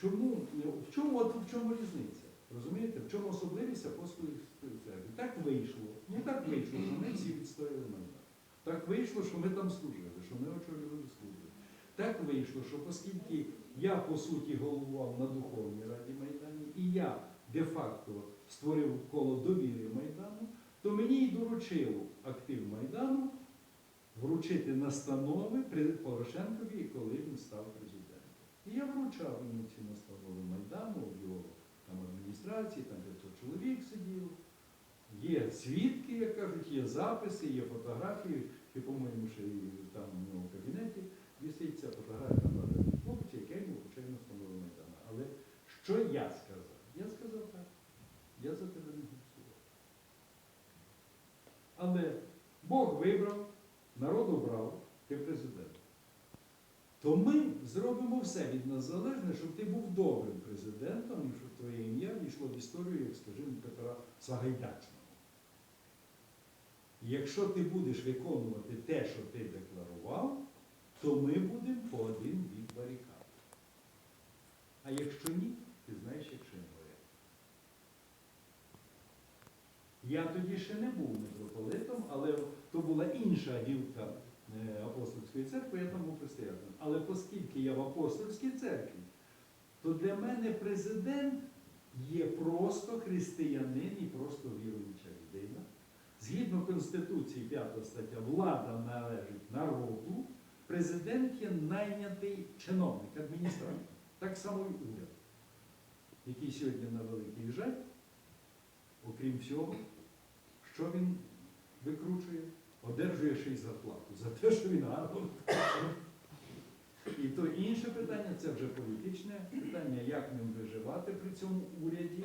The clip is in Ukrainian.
чому, в чому, от в чому різниця? Розумієте, в чому особливість апостолів церкви? Так вийшло. Ну так вийшло, що ми всі відстояли Майдан. Так вийшло, що ми там служили, що ми очолювали служби. Так вийшло, що оскільки я по суті головував на Духовній Раді Майдані, і я де-факто створив коло довіри Майдану, то мені й доручив актив Майдану вручити настанови Порошенкові, коли він став президентом. І я вручав йому ці настанови Майдану, в його там адміністрації, там 500 чоловік сиділо. Є свідки, як кажуть, є записи, є фотографії, і, по-моєму, ще і там у нього в кабінеті висить ця фотографія на хлопці, яке йому вручив настанови Майдану. Але що я сказав? Я сказав так. Я за тебе не голосував. Але Бог вибрав, народ обрав, ти президент. То ми зробимо все від нас залежне, щоб ти був добрим президентом і щоб твоє ім'я війшло в історію, як, скажімо, Петра Сагайдачного. Якщо ти будеш виконувати те, що ти декларував, то ми будемо по один бік барикад. А якщо ні, ти знаєш, якщо не говорять. Я тоді ще не був митрополитом, але то була інша гілка е, апостольської церкви, я там був християнин. Але оскільки я в апостольській церкві, то для мене президент є просто християнин і просто віруюча людина. Згідно Конституції 5 стаття, влада належить народу, президент є найнятий чиновник, адміністратор. Так само і уряд, який сьогодні на великий жаль, окрім всього, що він викручує? Одержує ще й зарплату за те, що він гарно. І то інше питання, це вже політичне питання, як ним виживати при цьому уряді,